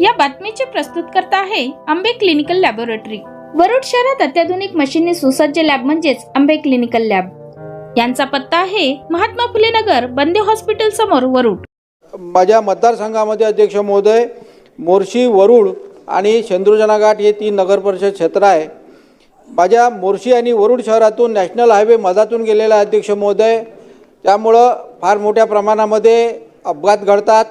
या बातमीचे प्रस्तुतकर्ता आहे आंबे क्लिनिकल लॅबोरेटरी. वरुड शहरात अत्याधुनिक मशीनने सुसज्ज लॅब म्हणजेच आंबे क्लिनिकल लॅब. यांचा पत्ता आहे महात्मा फुले नगर बंदे हॉस्पिटल समोर वरुड. माझ्या मतदारसंघामध्ये अध्यक्ष महोदय मोर्शी वरुड आणि शेंदुर्जना हे तीन नगर परिषद क्षेत्र आहे. माझ्या मोर्शी आणि वरुड शहरातून नॅशनल हायवे मधातून गेलेला अध्यक्ष महोदय त्यामुळं फार मोठ्या प्रमाणामध्ये अपघात घडतात.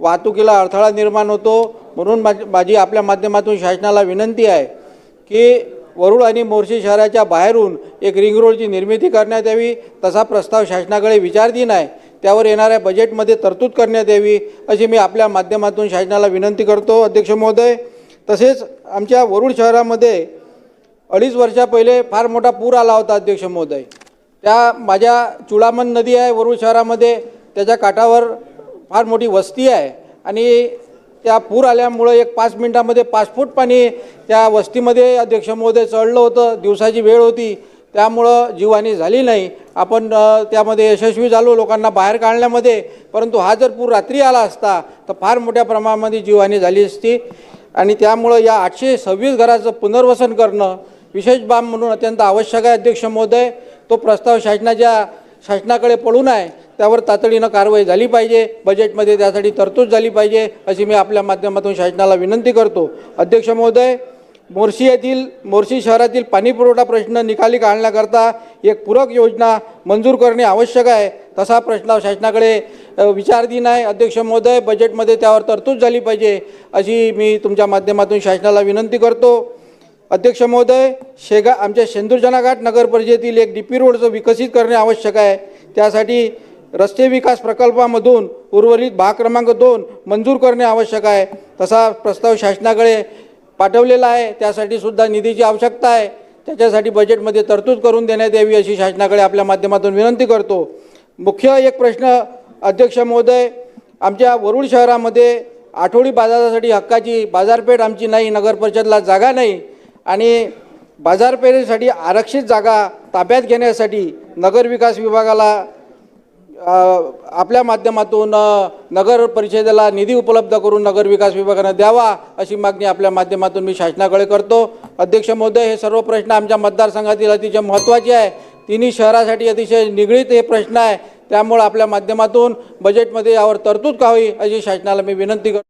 वाहतुकीला अडथळा निर्माण होतो. म्हणून माझी माझी आपल्या माध्यमातून शासनाला विनंती आहे की वरुळ आणि मोर्शी शहराच्या बाहेरून एक रिंग रोडची निर्मिती करण्यात यावी. तसा प्रस्ताव शासनाकडे विचारधीन आहे त्यावर येणाऱ्या बजेटमध्ये तरतूद करण्यात यावी अशी मी आपल्या माध्यमातून शासनाला विनंती करतो. अध्यक्ष महोदय तसेच आमच्या वरुड शहरामध्ये अडीच वर्षा पहिले फार मोठा पूर आला होता अध्यक्ष महोदय. त्या माझ्या चुडामन नदी आहे वरुड शहरामध्ये. त्याच्या काठावर फार मोठी वस्ती आहे. आणि त्या पूर आल्यामुळं एक पाच मिनटामध्ये पाच फूट पाणी त्या वस्तीमध्ये अध्यक्ष महोदय चढलं होतं. दिवसाची वेळ होती. त्यामुळं जीवहानी झाली नाही. आपण त्यामध्ये यशस्वी झालो लोकांना बाहेर काढण्यामध्ये. परंतु हा जर पूर रात्री आला असता तर फार मोठ्या प्रमाणामध्ये जीवहानी झाली असती. आणि त्यामुळं या आठशे सव्वीस घराचं पुनर्वसन करणं विशेष बाब म्हणून अत्यंत आवश्यक आहे अध्यक्ष महोदय. तो प्रस्ताव शासनाच्या शासनाकडे पडून आहे. त्यावर तातडीनं कारवाई झाली पाहिजे बजेटमध्ये त्यासाठी तरतूद झाली पाहिजे अशी मी आपल्या माध्यमातून शासनाला विनंती करतो. अध्यक्ष महोदय मोर्शी येथील मोर्शी शहरातील पाणीपुरवठा प्रश्न निकाली काढण्याकरता एक पूरक योजना मंजूर करणे आवश्यक आहे. तसा प्रश्न शासनाकडे विचारधीन आहे अध्यक्ष महोदय बजेटमध्ये त्यावर तरतूद झाली पाहिजे अशी मी तुमच्या माध्यमातून शासनाला विनंती करतो. अध्यक्ष महोदय शेगा आमच्या शेंदूरजना जनाघाट नगर परिषदेतील एक डी पी रोडचं विकसित करणे आवश्यक आहे. त्यासाठी रस्ते विकास प्रकल्पामधून उर्वरित भाग क्रमांक दोन मंजूर करणे आवश्यक आहे. तसा प्रस्ताव शासनाकडे पाठवलेला आहे. त्यासाठी सुद्धा निधीची आवश्यकता आहे. त्याच्यासाठी बजेटमध्ये तरतूद करून देण्यात यावी अशी शासनाकडे आपल्या माध्यमातून विनंती करतो. मुख्य एक प्रश्न अध्यक्ष महोदय आमच्या वरुड शहरामध्ये आठवडी बाजारासाठी हक्काची बाजारपेठ आमची नाही नगर परिषदला जागा नाही आणि बाजारपेठेसाठी आरक्षित जागा ताब्यात घेण्यासाठी नगरविकास विभागाला आपल्या माध्यमातून नगर परिषदेला निधी उपलब्ध करून नगरविकास विभागानं द्यावा अशी मागणी आपल्या माध्यमातून मी शासनाकडे करतो. अध्यक्ष महोदय हे सर्व प्रश्न आमच्या मतदारसंघातील अतिशय महत्त्वाचे आहे. तिन्ही शहरासाठी अतिशय निगडीत हे प्रश्न आहे. त्यामुळे आपल्या माध्यमातून बजेटमध्ये यावर तरतूद व्हावी अशी शासनाला मी विनंती करतो.